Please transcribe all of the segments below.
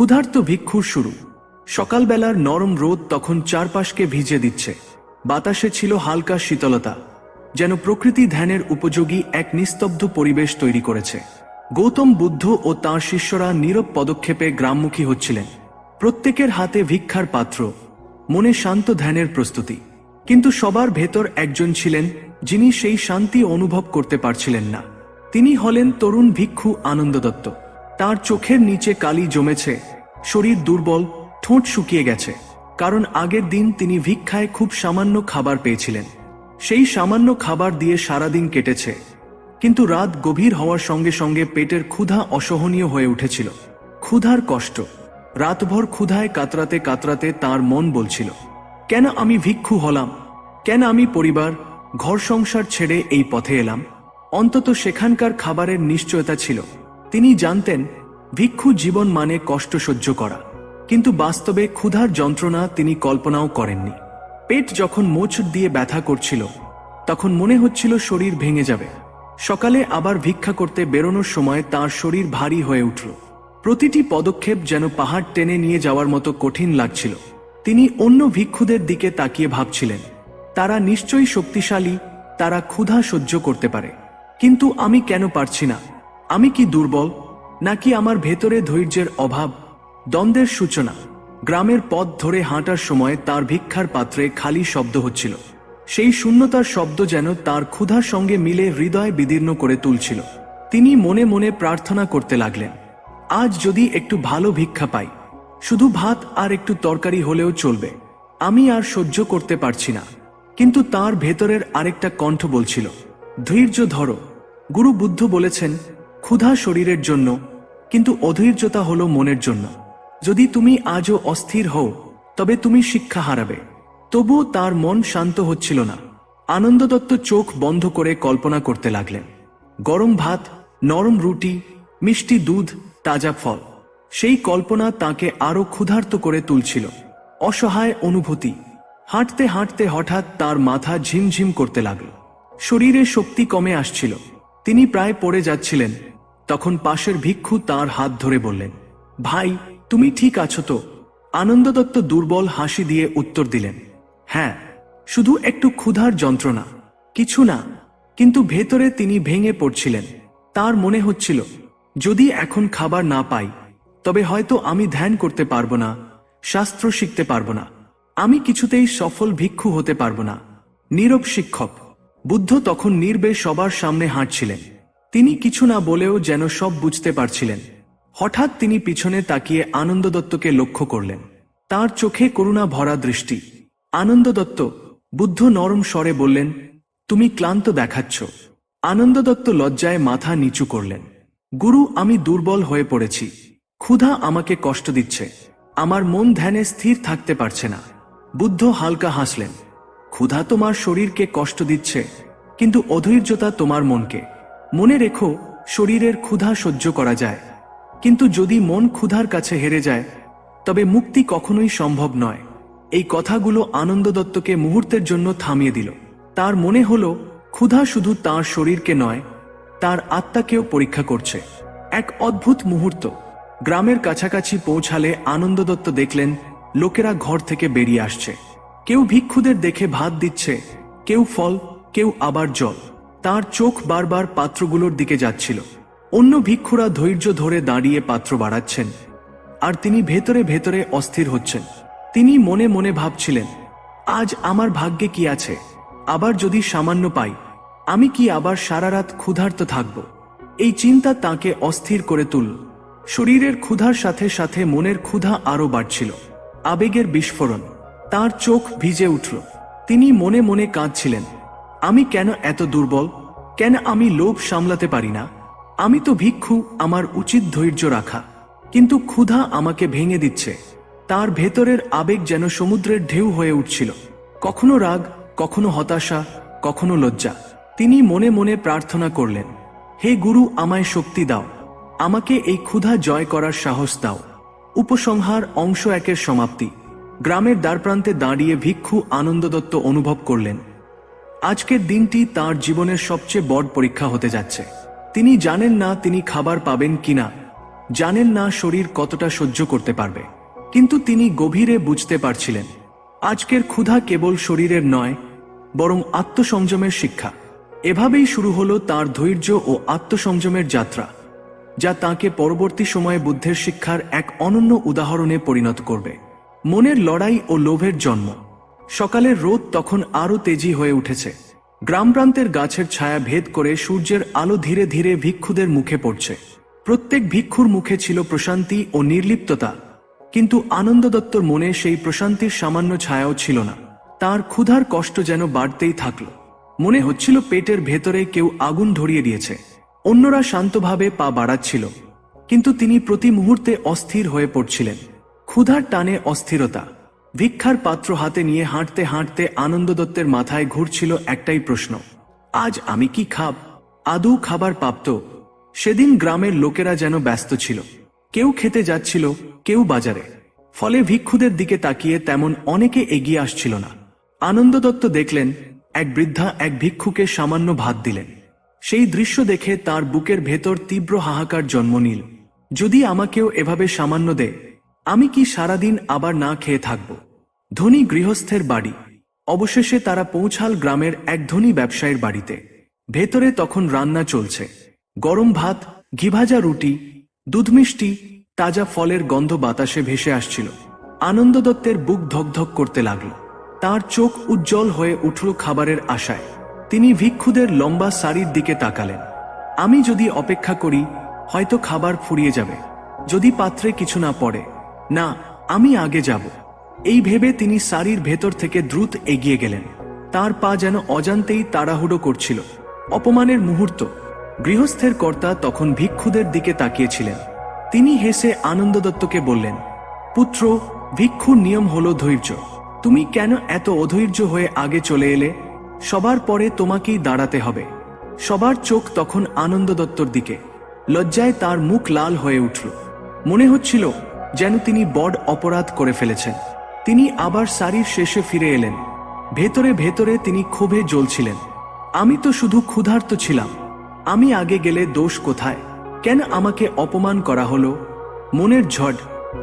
ক্ষুধার্ত ভিক্ষুর শুরু। সকালবেলার নরম রোদ তখন চারপাশকে ভিজে দিচ্ছে। বাতাসে ছিল হালকা শীতলতা, যেন প্রকৃতি ধ্যানের উপযোগী এক নিস্তব্ধ পরিবেশ তৈরি করেছে। গৌতম বুদ্ধ ও তাঁর শিষ্যরা নীরব পদক্ষেপে গ্রামমুখী হচ্ছিলেন। প্রত্যেকের হাতে ভিক্ষার পাত্র, মনে শান্ত ধ্যানের প্রস্তুতি। কিন্তু সবার ভেতর একজন ছিলেন যিনি সেই শান্তি অনুভব করতে পারছিলেন না। তিনি হলেন তরুণ ভিক্ষু আনন্দ দত্ত তার চোখের নিচে কালি জমেছে। শরীর দুর্বল, ঠোঁট শুকিয়ে গেছে। কারণ আগের দিন তিনি ভিক্ষায় খুব সামান্য খাবার পেয়েছিলেন। সেই সামান্য খাবার দিয়ে সারাদিন কেটেছে। কিন্তু রাত গভীর হওয়ার সঙ্গে সঙ্গে পেটের ক্ষুধা অসহনীয় হয়ে উঠেছিল। ক্ষুধার কষ্ট। রাতভর ক্ষুধায় কাতরাতে কাতরাতে তার মন বলছিল, কেন আমি ভিক্ষু হলাম? কেন আমি পরিবার? ঘর সংসার ছেড়ে এই পথে এলাম? অন্তত সেখানকার খাবারের নিশ্চয়তা ছিল। তিনি জানতেন ভিক্ষু জীবন মানে কষ্ট সহ্য করা। কিন্তু বাস্তবে ক্ষুধার যন্ত্রণা তিনি কল্পনাও করেননি। পেট যখন মোচ দিয়ে ব্যথা করছিল, তখন মনে হচ্ছিল শরীর ভেঙে যাবে। সকালে আবার ভিক্ষা করতে বেরোনোর সময় তার শরীর ভারী হয়ে উঠল। প্রতিটি পদক্ষেপ যেন পাহাড় টেনে নিয়ে যাওয়ার মতো কঠিন লাগছিল। তিনি অন্য ভিক্ষুদের দিকে তাকিয়ে ভাবছিলেন। তারা নিশ্চয়ই শক্তিশালী, তারা ক্ষুধা সহ্য করতে পারে। কিন্তু আমি কেন পারছি না? আমি কি দুর্বল? নাকি আমার ভেতরে ধৈর্যের অভাব? দ্বন্দ্বের সূচনা। গ্রামের পথ ধরে হাঁটার সময় তার ভিক্ষার পাত্রে খালি শব্দ হচ্ছিল। সেই শূন্যতার শব্দ যেন তার ক্ষুধার সঙ্গে মিলে হৃদয় বিদীর্ণ করে তুলছিল। তিনি মনে মনে প্রার্থনা করতে লাগলেন, আজ যদি একটু ভালো ভিক্ষা পাই, শুধু ভাত আর একটু তরকারি হলেও চলবে। আমি আর সহ্য করতে পারছি না। কিন্তু তার ভেতরের আরেকটা কণ্ঠ বলছিল, ধৈর্য ধরো। গুরু বুদ্ধ বলেছেন ক্ষুধা শরীরের জন্য, কিন্তু অধৈর্যতা হলো মনের জন্য। যদি তুমি আজও অস্থির হও, তবে তুমি শিক্ষা হারাবে। তবুও তার মন শান্ত হচ্ছিল না। আনন্দ দত্ত চোখ বন্ধ করে কল্পনা করতে লাগলেন। গরম ভাত, নরম রুটি, মিষ্টি দুধ, তাজা ফল, সেই কল্পনা তাকে আরও ক্ষুধার্ত করে তুলছিল। অসহায় অনুভূতি। হাঁটতে হাঁটতে হঠাৎ তার মাথা ঝিমঝিম করতে লাগল। শরীরে শক্তি কমে আসছিল। তিনি প্রায় পড়ে যাচ্ছিলেন। তখন পাশের ভিক্ষু তার হাত ধরে বললেন, ভাই, তুমি ঠিক আছো তো? আনন্দ দত্ত দুর্বল হাসি দিয়ে উত্তর দিলেন হ্যাঁ শুধু একটু ক্ষুধার যন্ত্রণা, কিছু না, কিন্তু ভেতরে তিনি ভেঙে পড়ছিলেন। তার মনে হচ্ছিল, যদি এখন খাবার না পাই, তবে হয়তো আমি ধ্যান করতে পারব না, শাস্ত্র শিখতে পারব না, আমি কিছুতেই সফল ভিক্ষু হতে পারব না। নীরব শিক্ষক, বুদ্ধ তখন নির্বে সবার সামনে হাঁটছিলেন। তিনি কিছু না বলেও যেন সব বুঝতে পারছিলেন। হঠাৎ তিনি পিছনে তাকিয়ে আনন্দ দত্তকে লক্ষ্য করলেন। তার চোখে করুণা ভরা দৃষ্টি। আনন্দ দত্ত বুদ্ধ নরম স্বরে বললেন, তুমি ক্লান্ত দেখাচ্ছ। আনন্দ দত্ত লজ্জায় মাথা নিচু করলেন। গুরু, আমি দুর্বল হয়ে পড়েছি। ক্ষুধা আমাকে কষ্ট দিচ্ছে। আমার মন ধ্যানে স্থির থাকতে পারছে না। বুদ্ধ হালকা হাসলেন, ক্ষুধা তোমার শরীরকে কষ্ট দিচ্ছে, কিন্তু অধৈর্যতা তোমার মনকে। মনে রেখো, শরীরের ক্ষুধা সহ্য করা যায়। কিন্তু যদি মন ক্ষুধার কাছে হেরে যায়, তবে মুক্তি কখনোই সম্ভব নয়। এই কথাগুলো আনন্দ দত্তকে মুহূর্তের জন্য থামিয়ে দিল। তার মনে হলো, ক্ষুধা শুধু তার শরীরকে নয়, তার আত্মাকেও পরীক্ষা করছে। এক অদ্ভুত মুহূর্ত। গ্রামের কাছাকাছি পৌঁছালে আনন্দ দত্ত দেখলেন, লোকেরা ঘর থেকে বেরিয়ে আসছে। কেউ ভিক্ষুদের দেখে ভাত দিচ্ছে, কেউ ফল, কেউ আবার জল। তার চোখ বারবার পাত্রগুলোর দিকে যাচ্ছিল। অন্য ভিক্ষুরা ধৈর্য ধরে দাঁড়িয়ে পাত্র বাড়াচ্ছেন, আর তিনি ভেতরে ভেতরে অস্থির হচ্ছেন। তিনি মনে মনে ভাবছিলেন, আজ আমার ভাগ্যে কি আছে? আবার যদি সামান্য পাই, আমি কি আবার সারা রাত ক্ষুধার্ত থাকব? এই চিন্তা তাকে অস্থির করে তুলল। শরীরের ক্ষুধার সাথে সাথে মনের ক্ষুধা আরও বাড়ছিল। আবেগের বিস্ফোরণ, তার চোখ ভিজে উঠল। তিনি মনে মনে কাঁদছিলেন আমি কেন এত দুর্বল? কেন আমি লোভ সামলাতে পারি না? আমি তো ভিক্ষু, আমার উচিত ধৈর্য রাখা। কিন্তু ক্ষুধা আমাকে ভেঙে দিচ্ছে। তার ভেতরের আবেগ যেন সমুদ্রের ঢেউ হয়ে উঠছিল। কখনো রাগ, কখনো হতাশা, কখনো লজ্জা। তিনি মনে মনে প্রার্থনা করলেন, হে গুরু, আমায় শক্তি দাও। আমাকে এই ক্ষুধা জয় করার সাহস দাও। উপসংহার অংশ একের সমাপ্তি। গ্রামের দ্বারপ্রান্তে দাঁড়িয়ে ভিক্ষু আনন্দদত্ত অনুভব করলেন। আজকের দিনটি তার জীবনের সবচেয়ে বড় পরীক্ষা হতে যাচ্ছে। তিনি জানেন না তিনি খাবার পাবেন কিনা, জানেন না শরীর কতটা সহ্য করতে পারবে। কিন্তু তিনি গভীরে বুঝতে পারছিলেন, আজকের ক্ষুধা কেবল শরীরের নয়, বরং আত্মসংযমের শিক্ষা। এভাবেই শুরু হলো তার ধৈর্য ও আত্মসংযমের যাত্রা, যা তাকে পরবর্তী সময়ে বুদ্ধের শিক্ষার এক অনন্য উদাহরণে পরিণত করবে। মনের লড়াই ও লোভের জন্ম। সকালের রোদ তখন আরও তেজি হয়ে উঠেছে। গ্রাম প্রান্তের গাছের ছায়া ভেদ করে সূর্যের আলো ধীরে ধীরে ভিক্ষুদের মুখে পড়ছে। প্রত্যেক ভিক্ষুর মুখে ছিল প্রশান্তি ও নির্লিপ্ততা, কিন্তু আনন্দ দত্তর মনে সেই প্রশান্তির সামান্য ছায়াও ছিল না। তার ক্ষুধার কষ্ট যেন বাড়তেই থাকল। মনে হচ্ছিল পেটের ভেতরে কেউ আগুন ধরিয়ে দিয়েছে। অন্যরা শান্তভাবে পা বাড়াচ্ছিল, কিন্তু তিনি প্রতি মুহূর্তে অস্থির হয়ে পড়ছিলেন। ক্ষুধার টানে অস্থিরতা। ভিক্ষার পাত্র হাতে নিয়ে হাঁটতে হাঁটতে আনন্দ দত্তের মাথায় ঘুরছিল একটাই প্রশ্ন। আজ আমি কি খাব? আদৌ খাবার প্রাপ্ত? সেদিন গ্রামের লোকেরা যেন ব্যস্ত ছিল। কেউ খেতে যাচ্ছিল, কেউ বাজারে। ফলে ভিক্ষুদের দিকে তাকিয়ে তেমন অনেকে এগিয়ে আসছিল না। আনন্দ দত্ত দেখলেন, এক বৃদ্ধা এক ভিক্ষুকে সামান্য ভাত দিলেন। সেই দৃশ্য দেখে তার বুকের ভেতর তীব্র হাহাকার জন্ম নিল। যদি আমাকেও এভাবে সামান্য দে আমি কি সারাদিন আবার না খেয়ে থাকব? ধনী গৃহস্থের বাড়ি। অবশেষে তারা পৌঁছাল গ্রামের এক ধনী ব্যবসায়ীর বাড়িতে। ভেতরে তখন রান্না চলছে। গরম ভাত, ঘিভাজা রুটি, দুধ মিষ্টি, তাজা ফলের গন্ধ বাতাসে ভেসে আসছিল। আনন্দ দত্তের বুক ধকধক করতে লাগল। তার চোখ উজ্জ্বল হয়ে উঠল খাবারের আশায়। তিনি ভিক্ষুদের লম্বা সারির দিকে তাকালেন। আমি যদি অপেক্ষা করি, হয়তো খাবার ফুরিয়ে যাবে। যদি পাত্রে কিছু না পড়ে না, আমি আগে যাব। এই ভেবে তিনি সারির ভেতর থেকে দ্রুত এগিয়ে গেলেন। তার পা যেন অজান্তেই তাড়াহুড়ো করছিল। অপমানের মুহূর্ত। গৃহস্থের কর্তা তখন ভিক্ষুদের দিকে তাকিয়েছিলেন। তিনি হেসে আনন্দ দত্তকে বললেন, পুত্র, ভিক্ষুর নিয়ম হলো ধৈর্য। তুমি কেন এত অধৈর্য হয়ে আগে চলে এলে? সবার পরে তোমাকেই দাঁড়াতে হবে। সবার চোখ তখন আনন্দ দত্তর দিকে। লজ্জায় তার মুখ লাল হয়ে উঠল। মনে হচ্ছিল যেন তিনি বড অপরাধ করে ফেলেছেন। তিনি আবার সারির শেষে ফিরে এলেন। ভেতরে ভেতরে তিনি ক্ষোভে জ্বলছিলেন। আমি তো শুধু ক্ষুধার্ত ছিলাম। আমি আগে গেলে দোষ কোথায়? কেন আমাকে অপমান করা হলো? মনের ঝড়।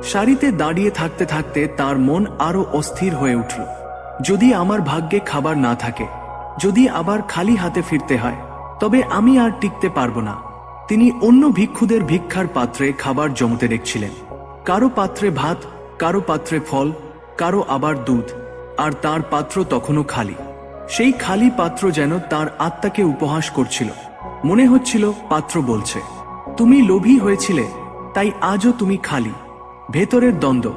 সারিতে দাঁড়িয়ে থাকতে থাকতে তার মন আরও অস্থির হয়ে উঠল। যদি আমার ভাগ্যে খাবার না থাকে, যদি আবার খালি হাতে ফিরতে হয়, তবে আমি আর টিকতে পারব না। তিনি অন্য ভিক্ষুদের ভিক্ষার পাত্রে খাবার জমতে দেখছিলেন। কারও পাত্রে ভাত, কারও পাত্রে ফল, কারও আবার দুধ, আর তার পাত্র তখনও খালি। সেই খালি পাত্র যেন তার আত্মাকে উপহাস করছিল। মনে হচ্ছিল, পাত্র বলছে, তুমি লোভী হয়েছিলে, তাই আজও তুমি খালি। ভেতরের দ্বন্দ্ব,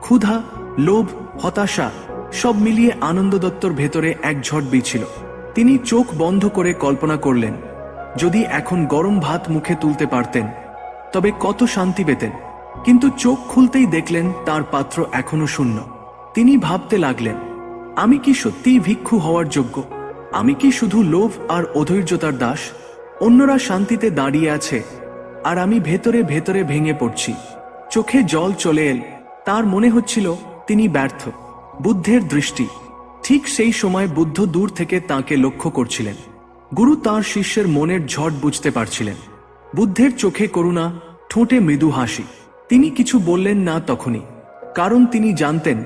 ক্ষুধা, লোভ, হতাশা, সব মিলিয়ে আনন্দ দত্তর ভেতরে এক ঝড় বিছিল তিনি চোখ বন্ধ করে কল্পনা করলেন, যদি এখন গরম ভাত মুখে তুলতে পারতেন, তবে কত শান্তি পেতেন। কিন্তু চোখ খুলতেই দেখলেন তার পাত্র এখনও শূন্য। তিনি ভাবতে লাগলেন, আমি কি সত্যিই ভিক্ষু হওয়ার যোগ্য? আমি কি শুধু লোভ আর অধৈর্যতার দাস? অন্যরা শান্তিতে দাঁড়িয়ে আছে, আর আমি ভেতরে ভেতরে ভেঙে পড়ছি। চোখে জল চলে এল, তার মনে হচ্ছিল তিনি ব্যর্থ। বুদ্ধের দৃষ্টি, ঠিক সেই সময় বুদ্ধ দূর থেকে তাকে লক্ষ্য করছিলেন। গুরু তার শিষ্যের মনের ঝড় বুঝতে পারছিলেন। বুদ্ধের চোখে করুণা, ঠোঁটে মৃদু হাসি। তিনি কিছু বললেন না তখনই, কারণ তিনি জানতেন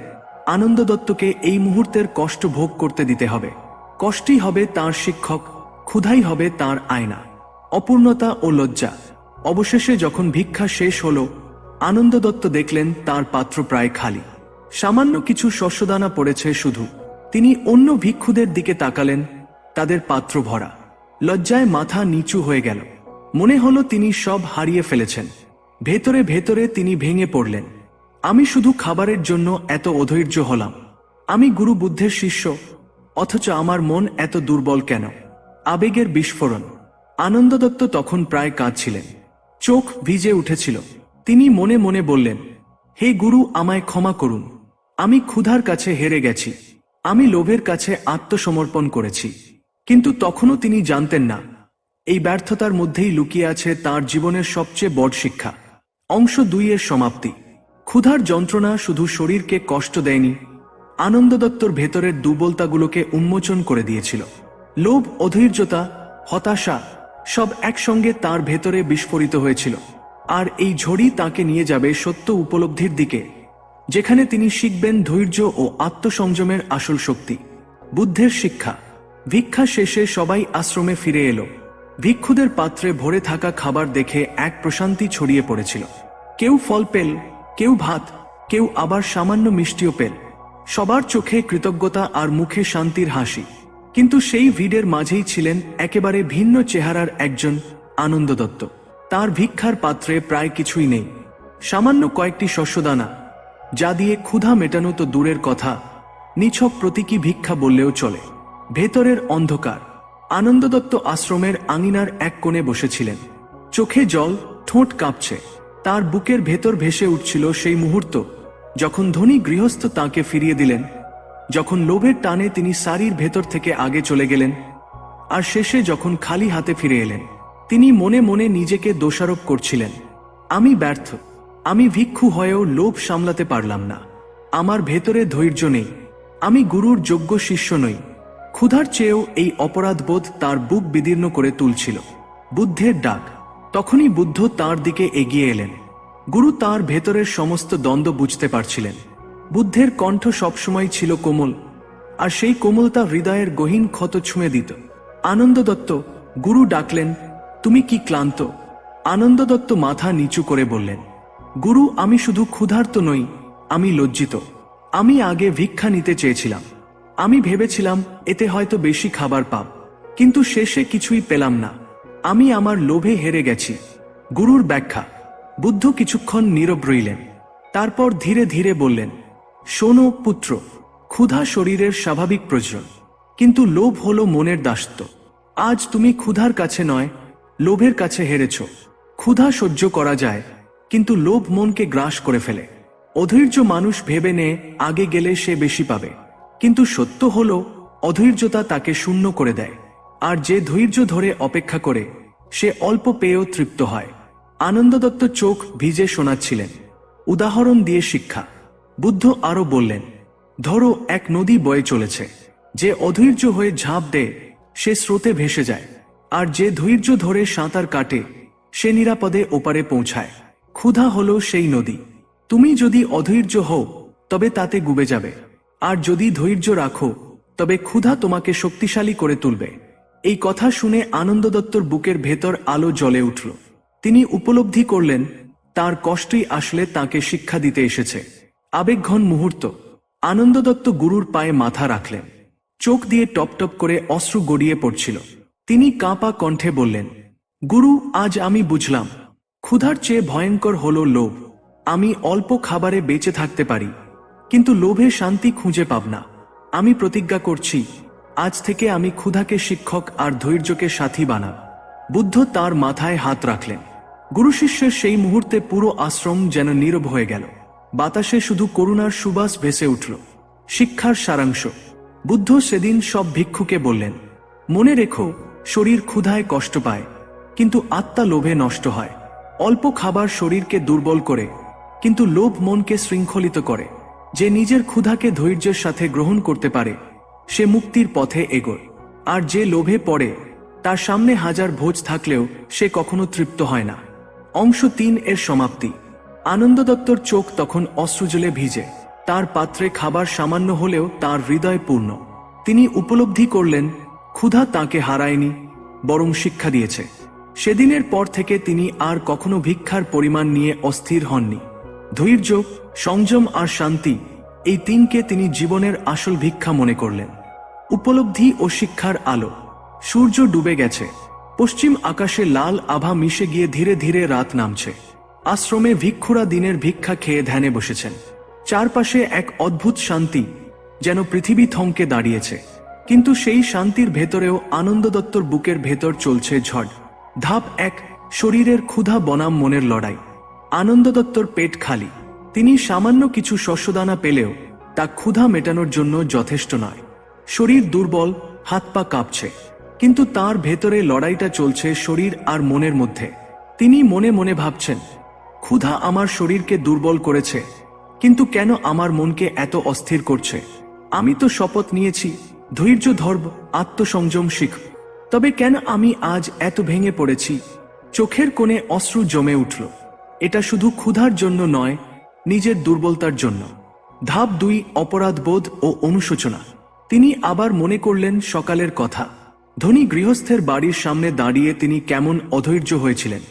আনন্দ দত্তকে এই মুহূর্তের কষ্ট ভোগ করতে দিতে হবে। কষ্টই হবে তার শিক্ষক, ক্ষুধাই হবে তার আয়না। অপূর্ণতা ও লজ্জা। অবশেষে যখন ভিক্ষা শেষ হল আনন্দ দত্ত দেখলেন তার পাত্র প্রায় খালি। সামান্য কিছু শস্যদানা পড়েছে শুধু। তিনি অন্য ভিক্ষুদের দিকে তাকালেন, তাদের পাত্র ভরা। লজ্জায় মাথা নিচু হয়ে গেল। মনে হলো তিনি সব হারিয়ে ফেলেছেন। ভেতরে ভেতরে তিনি ভেঙে পড়লেন। আমি শুধু খাবারের জন্য এত অধৈর্য হলাম। আমি গুরু বুদ্ধের শিষ্য, অথচ আমার মন এত দুর্বল কেন? আবেগের বিস্ফোরণ। আনন্দ দত্ত তখন প্রায় কাঁদছিলেন। চোখ ভিজে উঠেছিল। তিনি মনে মনে বললেন, হে গুরু, আমায় ক্ষমা করুন। আমি ক্ষুধার কাছে হেরে গেছি। আমি লোভের কাছে আত্মসমর্পণ করেছি। কিন্তু তখনও তিনি জানতেন না, এই ব্যর্থতার মধ্যেই লুকিয়ে আছে তার জীবনের সবচেয়ে বড় শিক্ষা। অংশ দুইয়ের সমাপ্তি। ক্ষুধার যন্ত্রণা শুধু শরীরকে কষ্ট দেয়নি, আনন্দ দত্তর ভেতরের দুর্বলতাগুলোকে উন্মোচন করে দিয়েছিল। লোভ, অধৈর্যতা, হতাশা সব একসঙ্গে তার ভেতরে বিস্ফোরিত হয়েছিল। আর এই ঝড়ি তাকে নিয়ে যাবে সত্য উপলব্ধির দিকে, যেখানে তিনি শিখবেন ধৈর্য ও আত্মসংযমের আসল শক্তি। বুদ্ধের শিক্ষা। ভিক্ষা শেষে সবাই আশ্রমে ফিরে এলো। ভিক্ষুদের পাত্রে ভরে থাকা খাবার দেখে এক প্রশান্তি ছড়িয়ে পড়েছিল। কেউ ফল পেল, কেউ ভাত, কেউ আবার সামান্য মিষ্টিও পেল। সবার চোখে কৃতজ্ঞতা আর মুখে শান্তির হাসি। কিন্তু সেই ভিড়ের মাঝেই ছিলেন একেবারে ভিন্ন চেহারার একজন আনন্দ দত্ত তার ভিক্ষার পাত্রে প্রায় কিছুই নেই। সামান্য কয়েকটি শস্যদানা, যা দিয়ে ক্ষুধা মেটানো তো দূরের কথা, নিছক প্রতীকী ভিক্ষা বললেও চলে। ভেতরের অন্ধকার আনন্দ দত্ত আশ্রমের আঙিনার এক কোণে বসেছিলেন। চোখে জল, ঠোঁট কাঁপছে। তার বুকের ভেতর ভেসে উঠছিল সেই মুহূর্ত, যখন ধনী গৃহস্থ তাকে ফিরিয়ে দিলেন, যখন লোভের টানে তিনি সারির ভেতর থেকে আগে চলে গেলেন, আর শেষে যখন খালি হাতে ফিরে এলেন, তিনি মনে মনে নিজেকে দোষারোপ করছিলেন। আমি ব্যর্থ, আমি ভিক্ষু হয়েও লোভ সামলাতে পারলাম না, আমার ভেতরে ধৈর্য নেই, আমি গুরুর যোগ্য শিষ্য নই। ক্ষুধার চেয়েও এই অপরাধবোধ তার বুক বিদীর্ণ করে তুলছিল। বুদ্ধের ডাক। তখনই বুদ্ধ তার দিকে এগিয়ে এলেন। গুরু তার ভেতরের সমস্ত দ্বন্দ্ব বুঝতে পারছিলেন। বুদ্ধের কণ্ঠ সবসময় ছিল কোমল, আর সেই কোমলতা হৃদয়ের গহীন ক্ষত ছুঁয়ে দিত। আনন্দ দত্ত গুরু ডাকলেন, তুমি কি ক্লান্ত? আনন্দ দত্ত মাথা নিচু করে বললেন, গুরু, আমি শুধু ক্ষুধার্ত নই, আমি লজ্জিত। আমি আগে ভিক্ষা নিতে চেয়েছিলাম। আমি ভেবেছিলাম, এতে হয়তো বেশি খাবার পাব। কিন্তু শেষে কিছুই পেলাম না। আমি আমার লোভে হেরে গেছি। গুরুর ব্যাখ্যা। বুদ্ধ কিছুক্ষণ নীরব রইলেন। তারপর ধীরে ধীরে বললেন, শোনো পুত্র, ক্ষুধা শরীরের স্বাভাবিক প্রয়োজন। কিন্তু লোভ হলো মনের দাসত্ব। আজ তুমি ক্ষুধার কাছে নয়, লোভের কাছে হেরেছ। ক্ষুধা সহ্য করা যায়, কিন্তু লোভ মনকে গ্রাস করে ফেলে। অধৈর্য মানুষ ভেবে নে, আগে গেলে সে বেশি পাবে। কিন্তু সত্য হল, অধৈর্যতা তাকে শূন্য করে দেয়। আর যে ধৈর্য ধরে অপেক্ষা করে, সে অল্প পেয়েও তৃপ্ত হয়। আনন্দ দত্ত চোখ ভিজে শোনাচ্ছিলেন। উদাহরণ দিয়ে শিক্ষা। বুদ্ধ আরও বললেন, ধরো এক নদী বয়ে চলেছে। যে অধৈর্য হয়ে ঝাঁপ দেয়, সে স্রোতে ভেসে যায়। আর যে ধৈর্য ধরে সাঁতার কাটে, সে নিরাপদে ওপারে পৌঁছায়। ক্ষুধা হলো সেই নদী। তুমি যদি অধৈর্য হও, তবে তাতে গুবে যাবে। আর যদি ধৈর্য রাখো, তবে ক্ষুধা তোমাকে শক্তিশালী করে তুলবে। এই কথা শুনে আনন্দ দত্তর বুকের ভেতর আলো জ্বলে উঠল। তিনি উপলব্ধি করলেন, তার কষ্টই আসলে তাকে শিক্ষা দিতে এসেছে। আবেগঘন মুহূর্ত। আনন্দ দত্ত গুরুর পায়ে মাথা রাখলেন। চোখ দিয়ে টপ টপ করে অশ্রু গড়িয়ে পড়ছিল। তিনি কাঁপা কণ্ঠে বললেন, গুরু, আজ আমি বুঝলাম। ক্ষুধার চেয়ে ভয়ঙ্কর হল লোভ। আমি অল্প খাবারে বেঁচে থাকতে পারি। কিন্তু লোভে শান্তি খুঁজে পাব না। আমি প্রতিজ্ঞা করছি, আজ থেকে আমি ক্ষুধাকে শিক্ষক আর ধৈর্যকে সাথী বানাব। বুদ্ধ তার মাথায় হাত রাখলেন। গুরু শিষ্যের সেই মুহূর্তে পুরো আশ্রম যেন নীরব হয়ে গেল। বাতাসে শুধু করুণার সুবাস ভেসে উঠল। শিক্ষার সারাংশ। বুদ্ধ সেদিন সব ভিক্ষুকে বললেন, মনে রেখো, শরীর ক্ষুধায় কষ্ট পায়, কিন্তু আত্মা লোভে নষ্ট হয়। অল্প খাবার শরীরকে দুর্বল করে, কিন্তু লোভ মনকে শৃঙ্খলিত করে। যে নিজের ক্ষুধাকে ধৈর্যের সাথে গ্রহণ করতে পারে, সে মুক্তির পথে এগোয়। আর যে লোভে পড়ে, তার সামনে হাজার ভোজ থাকলেও সে কখনো তৃপ্ত হয় না। অংশ তিন এর সমাপ্তি। আনন্দ দত্তর চোখ তখন অশ্রুজলে ভিজে। তার পাত্রে খাবার সামান্য হলেও তার হৃদয় পূর্ণ। তিনি উপলব্ধি করলেন, ক্ষুধা তাকে হারায়নি, বরং শিক্ষা দিয়েছে। সেদিনের পর থেকে তিনি আর কখনো ভিক্ষার পরিমাণ নিয়ে অস্থির হননি। ধৈর্য, সংযম আর শান্তি এই তিনকে তিনি জীবনের আসল ভিক্ষা মনে করলেন। উপলব্ধি ও শিক্ষার আলো, সূর্য ডুবে গেছে, পশ্চিম আকাশে লাল আভা মিশে গিয়ে ধীরে ধীরে রাত নামছে। আশ্রমে ভিক্ষুরা দিনের ভিক্ষা খেয়ে ধ্যানে বসেছেন। চারপাশে এক অদ্ভুত শান্তি যেন পৃথিবী থমকে দাঁড়িয়েছে। কিন্তু সেই শান্তির ভেতরেও আনন্দ দত্তর বুকের ভেতর চলছে ঝড়। ধাপ এক, শরীরের ক্ষুধা বনাম মনের লড়াই। আনন্দ দত্তর পেট খালি। তিনি সামান্য কিছু শস্যদানা পেলেও তা ক্ষুধা মেটানোর জন্য যথেষ্ট নয়। শরীর দুর্বল, হাত পা কাঁপছে। কিন্তু তার ভেতরে লড়াইটা চলছে শরীর আর মনের মধ্যে। তিনি মনে মনে ভাবছেন, ক্ষুধা আমার শরীরকে দুর্বল করেছে, কিন্তু কেন আমার মনকে এত অস্থির করছে? আমি তো শপথ নিয়েছি, ধৈর্য ধর্ব আত্মসংযম শিখ। তবে কেন আমি আজ এত ভেঙে পড়েছি? চোখের কোণে অশ্রু জমে উঠল। এটা শুধু ক্ষুধার জন্য নয়, নিজের দুর্বলতার জন্য। ধাপ দুই, অপরাধবোধ ও অনুশোচনা। তিনি আবার মনে করলেন সকালের কথা। ধনী গৃহস্থের বাড়ির সামনে দাঁড়িয়ে তিনি কেমন অধৈর্য হয়েছিলেন।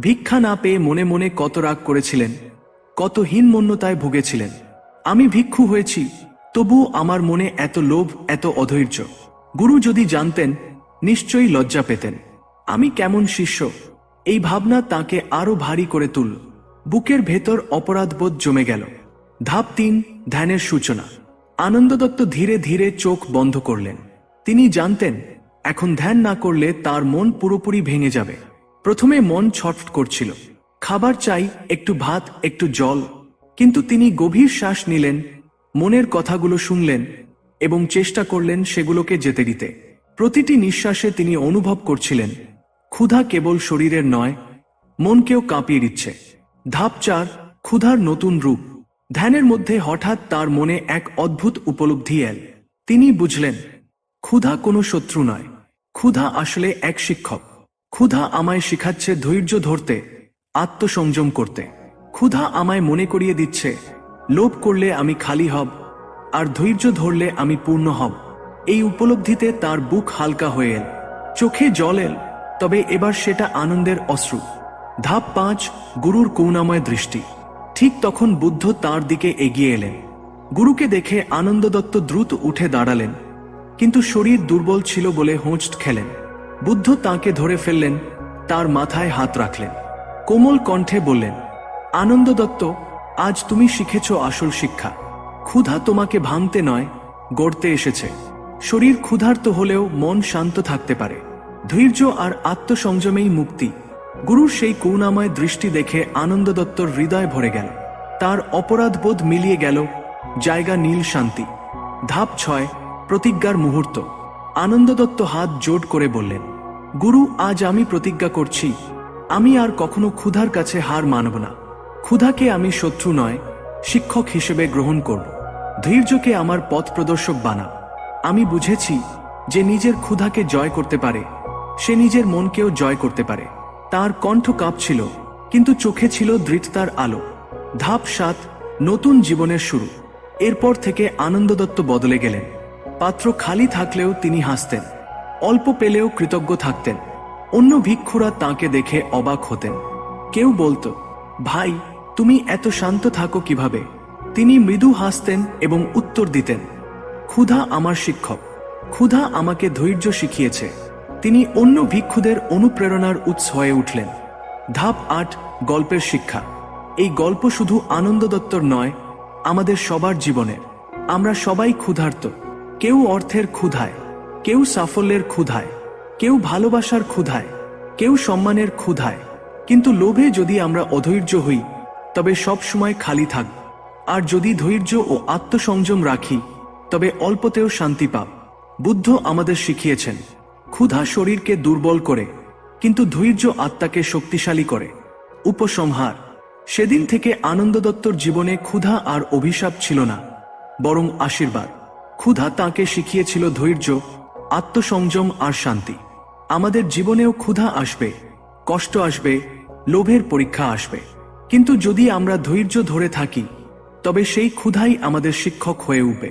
ভিক্ষা না পেয়ে মনে মনে কত রাগ করেছিলেন, কত হীনমন্যতায় ভুগেছিলেন। আমি ভিক্ষু হয়েছি তবু আমার মনে এত লোভ, এত অধৈর্য। গুরু যদি জানতেন, নিশ্চয়ই লজ্জা পেতেন। আমি কেমন শিষ্য এই ভাবনা তাকে আরও ভারী করে তুলল বুকের ভেতর অপরাধবোধ জমে গেল। ধাপ তিন, ধ্যানের সূচনা। আনন্দ দত্ত ধীরে ধীরে চোখ বন্ধ করলেন। তিনি জানতেন, এখন ধ্যান না করলে তার মন পুরোপুরি ভেঙে যাবে। প্রথমে মন ছটফট করছিল। খাবার চাই, একটু ভাত, একটু জল। কিন্তু তিনি গভীর শ্বাস নিলেন, মনের কথাগুলো শুনলেন এবং চেষ্টা করলেন সেগুলোকে যেতে দিতে। প্রতিটি নিঃশ্বাসে তিনি অনুভব করছিলেন ক্ষুধা কেবল শরীরের নয়, মনকেও কাঁপিয়ে দিচ্ছে। ধাপ চার, ক্ষুধার নতুন রূপ। ধ্যানের মধ্যে হঠাৎ তার মনে এক অদ্ভুত উপলব্ধি এল। তিনি বুঝলেন, ক্ষুধা কোনো শত্রু নয়। ক্ষুধা আসলে এক শিক্ষক। ক্ষুধা আমায় শিখাচ্ছে ধৈর্য ধরতে, আত্মসংযম করতে। ক্ষুধা আমায় মনে করিয়ে দিচ্ছে, লোভ করলে আমি খালি হব, আর ধৈর্য ধরলে আমি পূর্ণ হব। এই উপলব্ধিতে তার বুক হালকা হয়ে এল। চোখে জল এল। তবে এবার সেটা আনন্দের অশ্রু। ধাপ পাঁচ, গুরুর করুণাময় দৃষ্টি। ঠিক তখন বুদ্ধ তার দিকে এগিয়ে এলেন। গুরুকে দেখে আনন্দ দত্ত দ্রুত উঠে দাঁড়ালেন। কিন্তু শরীর দুর্বল ছিল বলে হোঁচট খেলেন। বুদ্ধ তাকে ধরে ফেললেন, তার মাথায় হাত রাখলেন। কোমল কণ্ঠে বললেন আনন্দ দত্ত আজ তুমি শিখেছ আসল শিক্ষা। ক্ষুধা তোমাকে ভাঙতে নয়, গড়তে এসেছে। শরীর ক্ষুধার্ত হলেও মন শান্ত থাকতে পারে। ধৈর্য আর আত্মসংযমেই মুক্তি। গুরুর সেই করুণাময় দৃষ্টি দেখে আনন্দ দত্তর হৃদয় ভরে গেল। তার অপরাধবোধ মিলিয়ে গেল জায়গা নীল শান্তি। ধাপ ছয়, প্রতিজ্ঞার মুহূর্ত। আনন্দ দত্ত হাত জোট করে বললেন, গুরু, আজ আমি প্রতিজ্ঞা করছি। আমি আর কখনো ক্ষুধার কাছে হার মানব না। ক্ষুধাকে আমি শত্রু নয়, শিক্ষক হিসেবে গ্রহণ করব। ধৈর্যকে আমার পথ প্রদর্শক বানা। আমি বুঝেছি যে নিজের ক্ষুধাকে জয় করতে পারে সে নিজের মনকেও জয় করতে পারে। তার কণ্ঠ কাঁপছিল, কিন্তু চোখে ছিল দৃঢ়তার আলো। ধাপ সাত, নতুন জীবনের শুরু। এরপর থেকে আনন্দ দত্ত বদলে গেলেন। পাত্র খালি থাকলেও তিনি হাসতেন। অল্প পেলেও কৃতজ্ঞ থাকতেন। অন্য ভিক্ষুরা তাকে দেখে অবাক হতেন। কেউ বলতো, ভাই, তুমি এত শান্ত থাকো কীভাবে? তিনি মৃদু হাসতেন এবং উত্তর দিতেন, ক্ষুধা আমার শিক্ষক। ক্ষুধা আমাকে ধৈর্য শিখিয়েছে। তিনি অন্য ভিক্ষুদের অনুপ্রেরণার উৎস হয়ে উঠলেন। ধাপ আট, গল্পের শিক্ষা। এই গল্প শুধু আনন্দ দত্তর নয়, আমাদের সবার জীবনের। আমরা সবাই ক্ষুধার্ত। কেউ অর্থের ক্ষুধায়, কেউ সাফল্যের ক্ষুধায়, কেউ ভালোবাসার ক্ষুধায়, কেউ সম্মানের ক্ষুধায়। কিন্তু লোভে যদি আমরা অধৈর্য হই, তবে সব সময় খালি থাক। আর যদি ধৈর্য ও আত্মসংযম রাখি, তবে অল্পতেও শান্তি পাব। বুদ্ধ আমাদের শিখিয়েছেন ক্ষুধা শরীরকে দুর্বল করে, কিন্তু ধৈর্য আত্মাকে শক্তিশালী করে। উপসংহার, সেদিন থেকে আনন্দ দত্তর জীবনে ক্ষুধা আর অভিশাপ ছিল না, বরং আশীর্বাদ। ক্ষুধা তাকে শিখিয়েছিল ধৈর্য, আত্মসংযম আর শান্তি। আমাদের জীবনেও ক্ষুধা আসবে, কষ্ট আসবে, লোভের পরীক্ষা আসবে। কিন্তু যদি আমরা ধৈর্য ধরে থাকি, তবে সেই ক্ষুধাই আমাদের শিক্ষক হয়ে উঠবে।